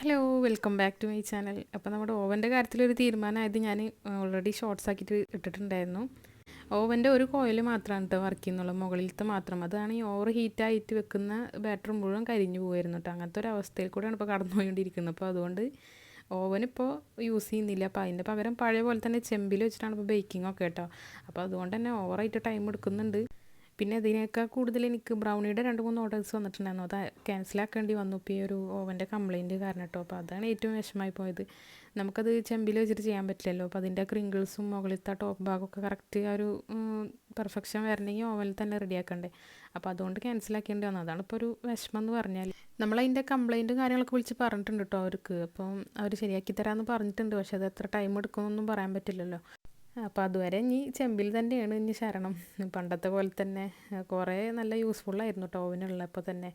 Hello welcome back to my channel അപ്പോൾ നമ്മുടെ ഓവന്റെ കാര്യത്തിലൊരു തീരുമാനമായത് ഞാൻ ഓൾറെഡി ഷോർട്സ് ആക്കിയിട്ട് ഇട്ടിട്ടുണ്ടായിരുന്നു. ഓവന്റെ ഒരു കോയിൽ മാത്രമാണ് കേട്ടോ വർക്ക് ചെയ്യുന്നുള്ളൂ. മുകളിലത്തെ മാത്രം. അതാണ് ഈ ഓവർ ഹീറ്റായിട്ട് വെക്കുന്ന ബാറ്ററി മുഴുവൻ കരിഞ്ഞു പോകുമായിരുന്നു കേട്ടോ അങ്ങനത്തെ ഒരു അവസ്ഥയിൽ കൂടെയാണ് ഇപ്പോൾ കടന്നുപോയിക്കൊണ്ടിരിക്കുന്നത്. അപ്പോൾ അതുകൊണ്ട് ഓവൻ ഇപ്പോൾ യൂസ് ചെയ്യുന്നില്ല. അപ്പോൾ അതിന്റെ പകരം പഴയ പോലെ തന്നെ ചെമ്പിൽ വെച്ചിട്ടാണ് ഇപ്പോൾ ബേക്കിംഗ് ഒക്കെ കേട്ടോ അപ്പോൾ അതുകൊണ്ട് തന്നെ ഓവറായിട്ട് ടൈം എടുക്കുന്നുണ്ട്. പിന്നെ ഇതിനേക്കാൾ കൂടുതൽ എനിക്ക് ബ്രൗണിയുടെ രണ്ട് മൂന്ന് ഓർഡേഴ്സ് വന്നിട്ടുണ്ടായിരുന്നു. അത് ക്യാൻസലാക്കേണ്ടി വന്നു. ഇപ്പോൾ ഈ ഒരു ഓവന്റെ കംപ്ലയിന്റ് കാരണം കേട്ടോ. അപ്പോൾ അതാണ് ഏറ്റവും വിഷമമായി പോയത്. നമുക്കത് ചെമ്പിൽ വെച്ചിട്ട് ചെയ്യാൻ പറ്റില്ലല്ലോ. അപ്പോൾ അതിന്റെ ക്രിങ്കിൾസും മുകളിലത്തെ ടോപ്പ് ഭാഗമൊക്കെ കറക്റ്റ് ആ ഒരു പെർഫെക്ഷൻ വരണമെങ്കിൽ ഓവനിൽ തന്നെ റെഡിയാക്കണ്ടേ അപ്പോൾ അതുകൊണ്ട് ക്യാൻസലാക്കേണ്ടി വന്നു. അതാണ് ഇപ്പോൾ ഒരു വിഷമം എന്ന് പറഞ്ഞാൽ. നമ്മളതിന്റെ കംപ്ലയിന്റും കാര്യങ്ങളൊക്കെ വിളിച്ച് പറഞ്ഞിട്ടുണ്ട് കേട്ടോ അവർക്ക്. അപ്പം അവർ ശരിയാക്കി തരാമെന്ന് പറഞ്ഞിട്ടുണ്ട്. പക്ഷേ അത് എത്ര ടൈം എടുക്കുമെന്നൊന്നും പറയാൻ പറ്റില്ലല്ലോ. അപ്പോൾ അതുവരെ ഇനി ചെമ്പിൽ തന്നെയാണ് ഇനി ശരണം. പണ്ടത്തെ പോലെ തന്നെ കുറേ നല്ല യൂസ്ഫുള്ളായിരുന്നു കേട്ടോ ഓവനുള്ളപ്പോൾ തന്നെ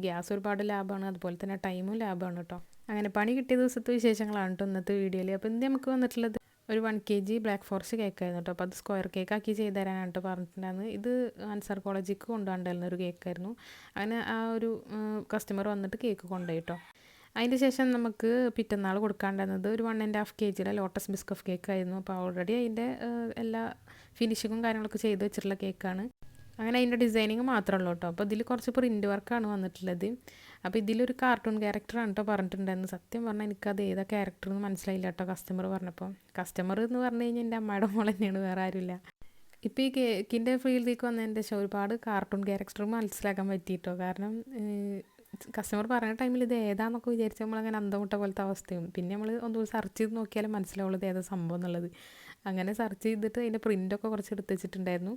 ഗ്യാസ് ഒരുപാട് ലാഭമാണ് അതുപോലെ തന്നെ ടൈമും ലാഭമാണ് കേട്ടോ അങ്ങനെ പണി കിട്ടിയ ദിവസത്തെ വിശേഷങ്ങളാണ് കേട്ടോ ഇന്നത്തെ വീഡിയോയിൽ അപ്പോൾ ഇന്ന് നമുക്ക് വന്നിട്ടുള്ളത് ഒരു one K G black forest കേക്കായിരുന്നു കേട്ടോ അപ്പോൾ അത് സ്ക്വയർ കേക്ക് ആക്കി ചെയ്ത് തരാനാണ് കേട്ടോ പറഞ്ഞിട്ടുണ്ടായിരുന്നു ഇത് ആൻസർ കോളേജിക്ക് കൊണ്ടുപോകണ്ടായിരുന്ന ഒരു കേക്കായിരുന്നു അങ്ങനെ ആ ഒരു കസ്റ്റമർ വന്നിട്ട് കേക്ക് കൊണ്ടുപോയി കേട്ടോ അതിന് ശേഷം നമുക്ക് പിറ്റന്നാൾ കൊടുക്കാണ്ടിരുന്നത് ഒരു വൺ ആൻഡ് ഹാഫ് കെ ജിയുടെ ലോട്ടസ് ബിസ്കഫ് കേക്ക് ആയിരുന്നു. അപ്പോൾ ഓൾറെഡി അതിന്റെ എല്ലാ ഫിനിഷിങ്ങും കാര്യങ്ങളൊക്കെ ചെയ്ത് വെച്ചിട്ടുള്ള കേക്കാണ് അങ്ങനെ അതിന്റെ ഡിസൈനിങ് മാത്രമേ ഉള്ളൂ കേട്ടോ. അപ്പോൾ ഇതിൽ കുറച്ച് പ്രിന്റ് വർക്കാണ് വന്നിട്ടുള്ളത്. അപ്പോൾ ഇതിലൊരു കാർട്ടൂൺ ക്യാരക്ടറാണ് കേട്ടോ പറഞ്ഞിട്ടുണ്ടായിരുന്നു സത്യം പറഞ്ഞാൽ എനിക്കത് ഏതാ ക്യാരക്ടർ എന്ന് മനസ്സിലായില്ല കേട്ടോ കസ്റ്റമർ പറഞ്ഞപ്പോൾ. കസ്റ്റമർ എന്ന് പറഞ്ഞു കഴിഞ്ഞാൽ എന്റെ അമ്മയുടെ മോൾ തന്നെയാണ് വേറെ ആരുമില്ല. ഇപ്പോൾ ഈ കേക്കിന്റെ ഫീൽഡിലേക്ക് വന്നതിന്റെ ശേഷം ഒരുപാട് കാർട്ടൂൺ ക്യാരക്ടർ മനസ്സിലാക്കാൻ പറ്റിയിട്ടോ? കാരണം കസ്റ്റമർ പറയുന്ന ടൈമിൽ ഇത് ഏതാന്നൊക്കെ വിചാരിച്ച് നമ്മളങ്ങനെ അന്തമുട്ട പോലത്തെ അവസ്ഥയും. പിന്നെ നമ്മൾ ഒന്ന് സെർച്ച് ചെയ്ത് നോക്കിയാലും മനസ്സിലാവുള്ളത് ഏതാ സംഭവം എന്നുള്ളത്. അങ്ങനെ സെർച്ച് ചെയ്തിട്ട് അതിന്റെ പ്രിന്റൊക്കെ കുറച്ച് എടുത്ത് വെച്ചിട്ടുണ്ടായിരുന്നു.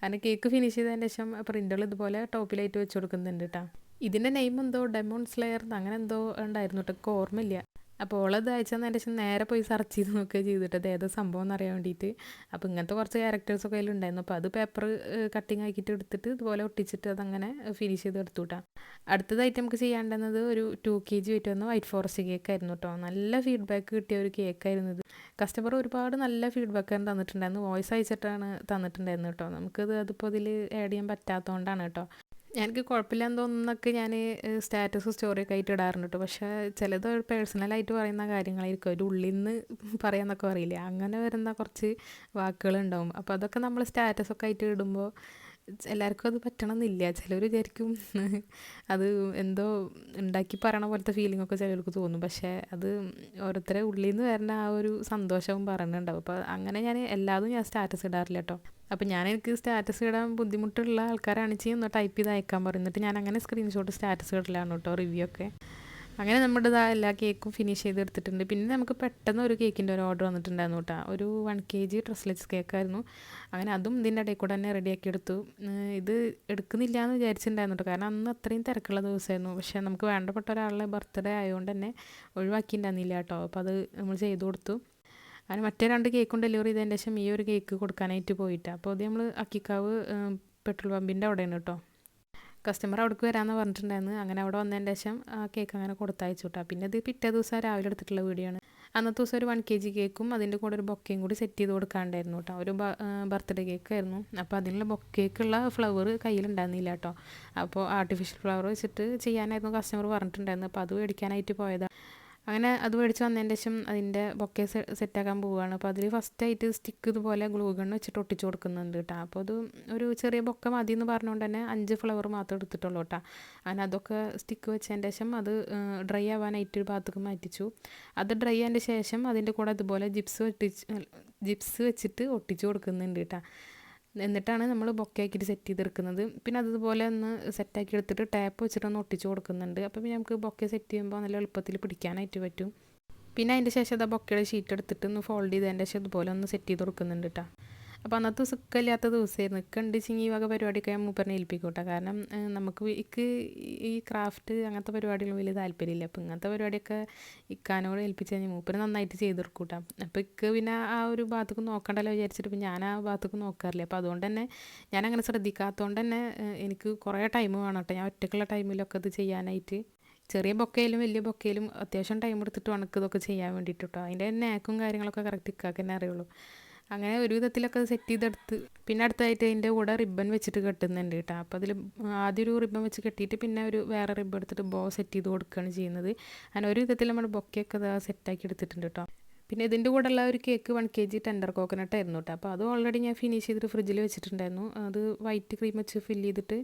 അങ്ങനെ കേക്ക് ഫിനിഷ് ചെയ്തതിന് ശേഷം പ്രിന്റുകൾ ഇതുപോലെ ടോപ്പിലായിട്ട് വെച്ച് കൊടുക്കുന്നുണ്ട് കേട്ടോ ഇതിന്റെ നെയിം എന്തോ ഡെമോൺ സ്ലെയർ അങ്ങനെ എന്തോ ഉണ്ടായിരുന്നു കേട്ടോ ഓർമ്മയില്ല. അപ്പോൾ ഓളത് അയച്ചതിന് ശേഷം നേരെ പോയി സെർച്ച് ചെയ്ത് നോക്കുക ചെയ്തിട്ട് അത് ഏതാ സംഭവം എന്ന് അറിയാൻ വേണ്ടിയിട്ട്. അപ്പോൾ ഇങ്ങനത്തെ കുറച്ച് ക്യാരക്ടേഴ്സൊക്കെ അതിലുണ്ടായിരുന്നു അപ്പോൾ അത് പേപ്പർ കട്ടിങ് ആക്കിയിട്ട് എടുത്തിട്ട് ഇതുപോലെ ഒട്ടിച്ചിട്ട് അതങ്ങനെ ഫിനിഷ് ചെയ്ത് എടുത്തു കേട്ടോ അടുത്തതായിട്ട് നമുക്ക് ചെയ്യാണ്ടെന്നത് ഒരു ടു കെ ജി വെയിറ്റ് വന്ന വൈറ്റ് ഫോറസ്റ്റ് കേക്ക് ആയിരുന്നു കേട്ടോ നല്ല ഫീഡ്ബാക്ക് കിട്ടിയ ഒരു കേക്കായിരുന്നു ഇത്. കസ്റ്റമർ ഒരുപാട് നല്ല ഫീഡ്ബാക്ക് ആണ് തന്നിട്ടുണ്ടായിരുന്നു. വോയിസ് അയച്ചിട്ടാണ് തന്നിട്ടുണ്ടായിരുന്നു കേട്ടോ നമുക്കത് അതിപ്പോൾ അതിൽ ആഡ് ചെയ്യാൻ പറ്റാത്തതുകൊണ്ടാണ് കേട്ടോ എനിക്ക് കുഴപ്പമില്ലാന്ന് തോന്നുന്നൊക്കെ ഞാൻ സ്റ്റാറ്റസ് സ്റ്റോറിയൊക്കെ ആയിട്ട് ഇടാറുണ്ട് കേട്ടോ പക്ഷേ ചിലത് പേഴ്സണലായിട്ട് പറയുന്ന കാര്യങ്ങളായിരിക്കും. ഒരു ഉള്ളിൽ നിന്ന് പറയാമെന്നൊക്കെ പറയില്ലേ? അങ്ങനെ വരുന്ന കുറച്ച് വാക്കുകളുണ്ടാവും. അപ്പോൾ അതൊക്കെ നമ്മൾ സ്റ്റാറ്റസൊക്കെ ആയിട്ട് ഇടുമ്പോൾ എല്ലാവർക്കും അത് പറ്റണമെന്നില്ല. ചിലർ വിചാരിക്കും അത് എന്തോ ഉണ്ടാക്കി പറയണ പോലത്തെ ഫീലിംഗ് ഒക്കെ ചിലർക്ക് തോന്നും. പക്ഷേ അത് ഓരോരുത്തരെ ഉള്ളിൽ നിന്ന് വരുന്ന ആ ഒരു സന്തോഷവും പറഞ്ഞിട്ടുണ്ടാവും അപ്പോൾ അങ്ങനെ ഞാൻ എല്ലാതും ഞാൻ സ്റ്റാറ്റസ് ഇടാറില്ല കേട്ടോ അപ്പോൾ ഞാൻ എനിക്ക് സ്റ്റാറ്റസ് ഇടാൻ ബുദ്ധിമുട്ടുള്ള ആൾക്കാരാണ് ചെയ്യുന്ന ടൈപ്പ് ചെയ്ത് അയക്കാൻ പറയുന്നിട്ട് ഞാൻ അങ്ങനെ സ്ക്രീൻഷോട്ട് സ്റ്റാറ്റസ് ഇടലാണ് കേട്ടോ റിവ്യൂ ഒക്കെ. അങ്ങനെ നമ്മുടെ ഇതാ എല്ലാ കേക്കും ഫിനിഷ് ചെയ്ത് എടുത്തിട്ടുണ്ട്. പിന്നെ നമുക്ക് പെട്ടെന്ന് ഒരു കേക്കിന്റെ ഒരു ഓർഡർ വന്നിട്ടുണ്ടായിരുന്നു കേട്ടോ. ഒരു വൺ കെ ജി ഡ്രസ്ലെറ്റ്സ് കേക്കായിരുന്നു അങ്ങനെ അതും ഇതിന്റെ ഇടയിൽ കൂടെ തന്നെ റെഡിയാക്കി എടുത്തു. ഇത് എടുക്കുന്നില്ല എന്ന് വിചാരിച്ചിട്ടുണ്ടായിരുന്നു കേട്ടോ. കാരണം അന്ന് അത്രയും തിരക്കുള്ള ദിവസമായിരുന്നു. പക്ഷേ നമുക്ക് വേണ്ടപ്പെട്ട ഒരാളുടെ ബർത്ത്ഡേ ആയതുകൊണ്ട് തന്നെ ഒഴിവാക്കിയിട്ടുണ്ടായിരുന്നില്ല കേട്ടോ. അപ്പോൾ അത് നമ്മൾ ചെയ്തു കൊടുത്തു. അങ്ങനെ മറ്റേ രണ്ട് കേക്കും ഡെലിവറി ചെയ്തതിന്റെ ശേഷം ഈ ഒരു കേക്ക് കൊടുക്കാനായിട്ട് പോയിട്ട്. അപ്പോൾ അത് നമ്മൾ അക്കിക്കാവ് പെട്രോൾ പമ്പിന്റെ അവിടെയാണ് കേട്ടോ. കസ്റ്റമർ അവിടേക്ക് വരാമെന്ന് പറഞ്ഞിട്ടുണ്ടായിരുന്നു. അങ്ങനെ അവിടെ വന്നതിന്റെ ശേഷം കേക്ക് അങ്ങനെ കൊടുത്തയച്ചു കേട്ടോ പിന്നെ ഇത് പിറ്റേ ദിവസം രാവിലെ എടുത്തിട്ടുള്ള വീഡിയോ ആണ്. അന്നത്തെ ദിവസം ഒരു വൺ കെ ജി കേക്കും അതിന്റെ കൂടെ ഒരു ബൊക്കയും കൂടി സെറ്റ് ചെയ്ത് കൊടുക്കാണ്ടായിരുന്നു കേട്ടോ ഒരു ബർത്ത്ഡേ കേക്ക് ആയിരുന്നു. അപ്പോൾ അതിനുള്ള ബൊക്കേക്കുള്ള ഫ്ലവർ കയ്യിലുണ്ടായിരുന്നില്ല കേട്ടോ അപ്പോൾ ആർട്ടിഫിഷ്യൽ ഫ്ലവർ വെച്ചിട്ട് ചെയ്യാനായിരുന്നു കസ്റ്റമർ പറഞ്ഞിട്ടുണ്ടായിരുന്നു അപ്പോൾ അത് മേടിക്കാനായിട്ട് പോയതാണ് അങ്ങനെ അത് മേടിച്ച് വന്നതിന്റെ ശേഷം അതിന്റെ ബൊക്കെ സെറ്റാക്കാൻ പോവുകയാണ്. അപ്പോൾ അതിൽ ഫസ്റ്റായിട്ട് സ്റ്റിക്ക് ഇതുപോലെ ഗ്ലൂ ഗണ്ണ് വെച്ചിട്ട് ഒട്ടിച്ച് കൊടുക്കുന്നുണ്ട് കേട്ടോ. അപ്പോൾ അത് ഒരു ചെറിയ ബൊക്കെ മതി എന്ന് പറഞ്ഞുകൊണ്ട് തന്നെ അഞ്ച് ഫ്ലവർ മാത്രം എടുത്തിട്ടുള്ളൂ കേട്ടോ. അങ്ങനെ അതൊക്കെ സ്റ്റിക്ക് വെച്ചതിന്റെ ശേഷം അത് ഡ്രൈ ആവാനായിട്ട് ഒരു ഭാഗത്തേക്ക് മാറ്റിച്ചു. അത് ഡ്രൈ ആയതിന്റെ ശേഷം അതിന്റെ കൂടെ അതുപോലെ ജിപ്സ് ഒട്ടിച്ച് ജിപ്സ് വെച്ചിട്ട് ഒട്ടിച്ച് കൊടുക്കുന്നുണ്ട് കേട്ടോ. എന്നിട്ടാണ് നമ്മൾ ബൊക്കയാക്കിയിട്ട് സെറ്റ് ചെയ്തെടുക്കുന്നത്. പിന്നെ അതുപോലെ ഒന്ന് സെറ്റാക്കി എടുത്തിട്ട് ടാപ്പ് വെച്ചിട്ടൊന്ന് ഒട്ടിച്ച് കൊടുക്കുന്നുണ്ട്. അപ്പോൾ പിന്നെ നമുക്ക് ബൊക്കെ സെറ്റ് ചെയ്യുമ്പോൾ നല്ല എളുപ്പത്തിൽ പിടിക്കാനായിട്ട് പറ്റും. പിന്നെ അതിന്റെ ശേഷം അത് ബൊക്കയുടെ ഷീറ്റ് എടുത്തിട്ട് ഒന്ന് ഫോൾഡ് ചെയ്തതിന്റെ ശേഷം അതുപോലെ ഒന്ന് സെറ്റ് ചെയ്ത് കൊടുക്കുന്നുണ്ട് കേട്ടോ അപ്പോൾ അന്നത്തെ സുഖമില്ലാത്ത ദിവസമായിരുന്നു. ഇക്ക ഉണ്ടിച്ചിങ് ഈ വക പരിപാടിയൊക്കെ ഞാൻ മൂപ്പറിനെ ഏൽപ്പിക്കോട്ടെ. കേട്ടോ കാരണം നമുക്ക് ഇക്ക് ഈ ക്രാഫ്റ്റ് അങ്ങനത്തെ പരിപാടികൾ വലിയ താല്പര്യമില്ല. അപ്പോൾ ഇങ്ങനത്തെ പരിപാടിയൊക്കെ ഇക്കാനോട് ഏൽപ്പിച്ച് കഴിഞ്ഞാൽ മൂപ്പര് നന്നായിട്ട് ചെയ്ത് കൊടുക്കും കേട്ടോ അപ്പോൾ ഇക്ക് പിന്നെ ആ ഒരു ഭാഗത്തേക്ക് നോക്കണ്ടല്ലോ വിചാരിച്ചിട്ട് ഇപ്പം ഞാൻ ആ ഭാഗത്തേക്ക് നോക്കാറില്ല. അപ്പോൾ അതുകൊണ്ട് തന്നെ ഞാൻ അങ്ങനെ ശ്രദ്ധിക്കാത്തതുകൊണ്ട് തന്നെ എനിക്ക് കുറേ ടൈം വേണം കേട്ടോ ഞാൻ ഒറ്റയ്ക്കുള്ള ടൈമിലൊക്കെ ഇത് ചെയ്യാനായിട്ട്. ചെറിയ ബൊക്കയിലും വലിയ ബൊക്കയിലും അത്യാവശ്യം ടൈം എടുത്തിട്ട് ഉണക്ക് ഇതൊക്കെ ചെയ്യാൻ വേണ്ടിയിട്ട് കേട്ടോ അതിന്റെ നാക്കും കാര്യങ്ങളൊക്കെ കറക്റ്റ് ഇക്കാക്കെന്നെ അറിയുള്ളൂ. അങ്ങനെ ഒരു വിധത്തിലൊക്കെ സെറ്റ് ചെയ്തെടുത്ത്. പിന്നെ അടുത്തായിട്ട് അതിന്റെ കൂടെ റിബൺ വെച്ചിട്ട് കെട്ടുന്നുണ്ട് കേട്ടോ. അപ്പോൾ അതിൽ ആദ്യം ഒരു റിബൺ വെച്ച് കെട്ടിയിട്ട് പിന്നെ ഒരു വേറെ റിബൺ എടുത്തിട്ട് ബോ സെറ്റ് ചെയ്ത് കൊടുക്കുകയാണ് ചെയ്യുന്നത്. അങ്ങനെ ഒരു വിധത്തിൽ നമ്മൾ ബൊക്കെയൊക്കെ സെറ്റാക്കി എടുത്തിട്ടുണ്ട് കേട്ടോ. പിന്നെ ഇതിന്റെ കൂടെയുള്ള ഒരു cake one K G tender coconut ആയിരുന്നു കേട്ടോ. അപ്പോൾ അത് ഓൾറെഡി ഞാൻ ഫിനിഷ് ചെയ്തിട്ട് ഫ്രിഡ്ജിൽ വെച്ചിട്ടുണ്ടായിരുന്നു. അത് വൈറ്റ് ക്രീം വെച്ച് ഫില്ല് ചെയ്തിട്ട്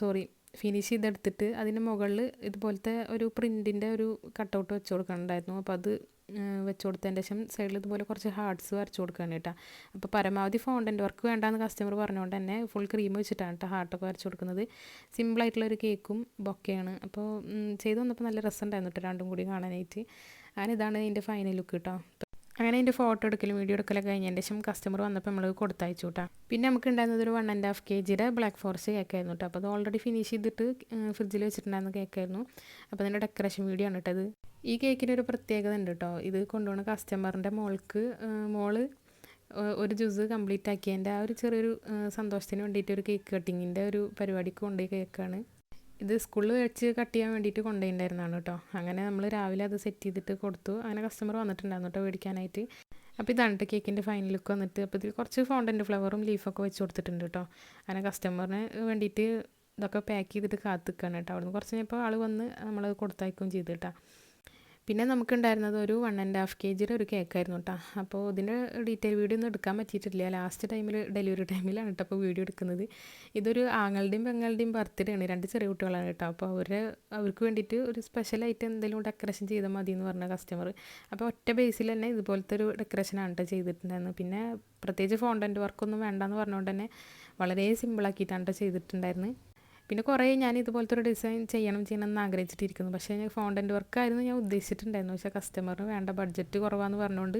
സോറി ഫിനിഷ് ചെയ്തെടുത്തിട്ട് അതിന്റെ മുകളിൽ ഇതുപോലത്തെ ഒരു പ്രിന്റിന്റെ ഒരു കട്ടൗട്ട് വെച്ച് കൊടുക്കണുണ്ടായിരുന്നു. അപ്പോൾ അത് വെച്ച് കൊടുത്തതിന്റെ ശേഷം സൈഡിൽ ഇതുപോലെ കുറച്ച് ഹാർട്സ് വരച്ച് കൊടുക്കുകയാണ് കേട്ടോ. അപ്പോൾ പരമാവധി ഫോണ്ടന്റ് വർക്ക് വേണ്ടാന്ന് കസ്റ്റമർ പറഞ്ഞുകൊണ്ട് തന്നെ ഫുൾ ക്രീം വെച്ചിട്ടാണ് കേട്ടോ ഹാർട്ടൊക്കെ വരച്ച് കൊടുക്കുന്നത്. സിമ്പിളായിട്ടുള്ളൊരു കേക്കും ബൊക്കെയാണ്. അപ്പോൾ ചെയ്ത് വന്നപ്പോൾ നല്ല രസമുണ്ടായിരുന്നു കേട്ടോ രണ്ടും കൂടി കാണാനായിട്ട്. അങ്ങനെ ഇതാണ് ഇതിന്റെ ഫൈനൽ ലുക്ക് കേട്ടോ. അങ്ങനെ അതിന്റെ ഫോട്ടോ എടുക്കലും വീഡിയോ എടുക്കലൊക്കെ കഴിഞ്ഞതിന്റെ ശേഷം കസ്റ്റമർ വന്നപ്പോൾ നമ്മൾ കൊടുത്തയച്ചു കേട്ടോ. പിന്നെ നമുക്ക് ഉണ്ടായിരുന്നത് ഒരു വൺ ആൻഡ് ഹാഫ് കെ ജിയുടെ ബ്ലാക്ക് ഫോറസ്റ്റ് കേക്കായിരുന്നു കേട്ടോ. അപ്പോൾ അത് ഓൾറെഡി ഫിനിഷ് ചെയ്തിട്ട് ഫ്രിഡ്ജിൽ വെച്ചിട്ടുണ്ടായിരുന്ന കേക്കായിരുന്നു അപ്പോൾ അതിന്റെ ഡെക്കറേഷൻ വീഡിയോ ആണ് കേട്ടത് ഈ കേക്കിന് ഒരു പ്രത്യേകത ഉണ്ട് കേട്ടോ ഇത് കൊണ്ടുപോണ കസ്റ്റമറിന്റെ മോൾക്ക് മോൾ ഒരു ജ്യൂസ് കംപ്ലീറ്റ് ആക്കിയതിന്റെ ആ ഒരു ചെറിയൊരു സന്തോഷത്തിന് വേണ്ടിയിട്ട് ഒരു കേക്ക് കട്ടിങ്ങിന്റെ ഒരു പരിപാടിക്ക് കൊണ്ടുപോയി കേക്കാണ് ഇത് സ്കൂളിൽ വെച്ച് കട്ട് ചെയ്യാൻ വേണ്ടിയിട്ട് കൊണ്ടുപോയിട്ടുണ്ടായിരുന്നാണ് കേട്ടോ അങ്ങനെ നമ്മൾ രാവിലെ അത് സെറ്റ് ചെയ്തിട്ട് കൊടുത്തു. അങ്ങനെ കസ്റ്റമർ വന്നിട്ടുണ്ടായിരുന്നു കേട്ടോ മേടിക്കാനായിട്ട്. അപ്പോൾ ഇതാണ് കേട്ടോ കേക്കിന്റെ ഫൈനൽ ലുക്ക് വന്നിട്ട്. അപ്പോൾ ഇതിൽ കുറച്ച് ഫോണ്ടന്റ് ഫ്ലവറും ലീഫൊക്കെ വെച്ച് കൊടുത്തിട്ടുണ്ട് കേട്ടോ അങ്ങനെ കസ്റ്റമറിന് വേണ്ടിയിട്ട് ഇതൊക്കെ പാക്ക് ചെയ്തിട്ട് കാത്ത് നിൽക്കുകയാണ് കേട്ടോ അവിടുന്ന് കുറച്ച് കഴിഞ്ഞപ്പോൾ ആൾ വന്ന് നമ്മളത് കൊടുത്തയക്കുകയും ചെയ്തു കേട്ടോ പിന്നെ നമുക്കുണ്ടായിരുന്നത് ഒരു വൺ ആൻഡ് ഹാഫ് കെ ജിയുടെ ഒരു കേക്കായിരുന്നു കേട്ടോ അപ്പോൾ ഇതിന്റെ ഡീറ്റെയിൽ വീഡിയോ ഒന്നും എടുക്കാൻ പറ്റിയിട്ടില്ല. ലാസ്റ്റ് ടൈമിൽ ഡെലിവറി ടൈമിലാണ് കേട്ടോ അപ്പോൾ വീഡിയോ എടുക്കുന്നത്. ഇതൊരു ആങ്ങളുടെയും പെങ്ങളുടെയും ബർത്ത്ഡേ ആണ് രണ്ട് ചെറിയ കുട്ടികളാണ് കേട്ടോ അപ്പോൾ അവരെ അവർക്ക് വേണ്ടിയിട്ട് ഒരു സ്പെഷ്യലായിട്ട് എന്തെങ്കിലും ഡെക്കറേഷൻ ചെയ്താൽ മതി എന്ന് പറഞ്ഞ കസ്റ്റമർ അപ്പോൾ ഒറ്റ ബേസിൽ തന്നെ ഇതുപോലത്തെ ഒരു ഡെക്കറേഷനാണ് കേട്ടോ ചെയ്തിട്ടുണ്ടായിരുന്നത്. പിന്നെ പ്രത്യേകിച്ച് ഫോണ്ടന്റ് വർക്കൊന്നും വേണ്ടെന്ന് പറഞ്ഞുകൊണ്ട് തന്നെ വളരെ സിമ്പിളാക്കിയിട്ടാണ് കേട്ടോ ചെയ്തിട്ടുണ്ടായിരുന്നത്. പിന്നെ കുറേ ഞാൻ ഇതുപോലത്തെ ഒരു ഡിസൈൻ ചെയ്യണം ചെയ്യണം എന്ന് ആഗ്രഹിച്ചിട്ടിരിക്കുന്നു. പക്ഷേ ഞാൻ ഫോണ്ടന്റ് വർക്കായിരുന്നു ഞാൻ ഉദ്ദേശിച്ചിട്ടുണ്ടായിരുന്നു. പക്ഷേ കസ്റ്റമറിന് വേണ്ട ബഡ്ജറ്റ് കുറവാന്ന് പറഞ്ഞുകൊണ്ട്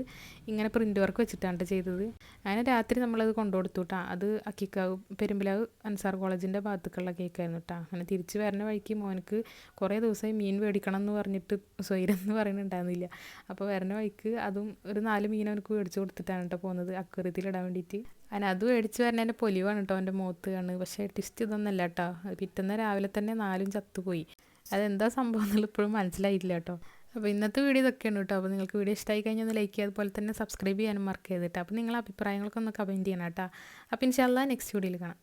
ഇങ്ങനെ പ്രിന്റ് വർക്ക് വെച്ചിട്ടാണ് ചെയ്തത്. അങ്ങനെ രാത്രി നമ്മളത് കൊണ്ടുകൊടുത്തു കേട്ടോ അത് അക്കിക്കാവ് പെരുമ്പിലാവ് അൻസാർ കോളേജിന്റെ ഭാഗത്തേക്കുള്ള കേക്കായിരുന്നു കേട്ടോ അങ്ങനെ തിരിച്ച് വരുന്ന വഴിക്ക് മോനക്ക് കുറേ ദിവസമായി മീൻ മേടിക്കണം എന്ന് പറഞ്ഞിട്ട് സ്വൈരം എന്ന് പറയുന്നുണ്ടായിരുന്നില്ല. അപ്പോൾ വരുന്ന വഴിക്ക് അതും ഒരു നാല് മീൻ അവനക്ക് മേടിച്ച് കൊടുത്തിട്ടാണ് കേട്ടോ പോകുന്നത് അക്വറിയത്തിലിടാൻ വേണ്ടിയിട്ട്. അതിന് അത് മേടിച്ച് എന്റെ പൊലിവാണ് കേട്ടോ എന്റെ മുഖത്ത് കണ്ണ് പക്ഷേ ടിസ്റ്റ് ഇതൊന്നല്ല കേട്ടോ പിറ്റേന്ന് രാവിലെ തന്നെ നാലും ചത്തുപോയി. അതെന്താ സംഭവം എന്നുള്ള ഇപ്പോഴും മനസ്സിലായില്ല കേട്ടോ അപ്പോൾ ഇന്നത്തെ വീഡിയോ ഇതൊക്കെയാണ് കേട്ടോ അപ്പോൾ നിങ്ങൾക്ക് വീഡിയോ ഇഷ്ടമായി കഴിഞ്ഞാൽ ഒന്ന് ലൈക്ക് ചെയ്യുക അതുപോലെ തന്നെ സബ്സ്ക്രൈബ് ചെയ്യാനും മറക്കരുത് ചെയ്തിട്ട് അപ്പോൾ നിങ്ങളുടെ അഭിപ്രായങ്ങളൊക്കെ ഒന്ന് കമന്റ് ചെയ്യണം കേട്ടോ അപ്പോൾ ഇൻഷാല്ല നെക്സ്റ്റ് വീഡിയോയിൽ കാണാം.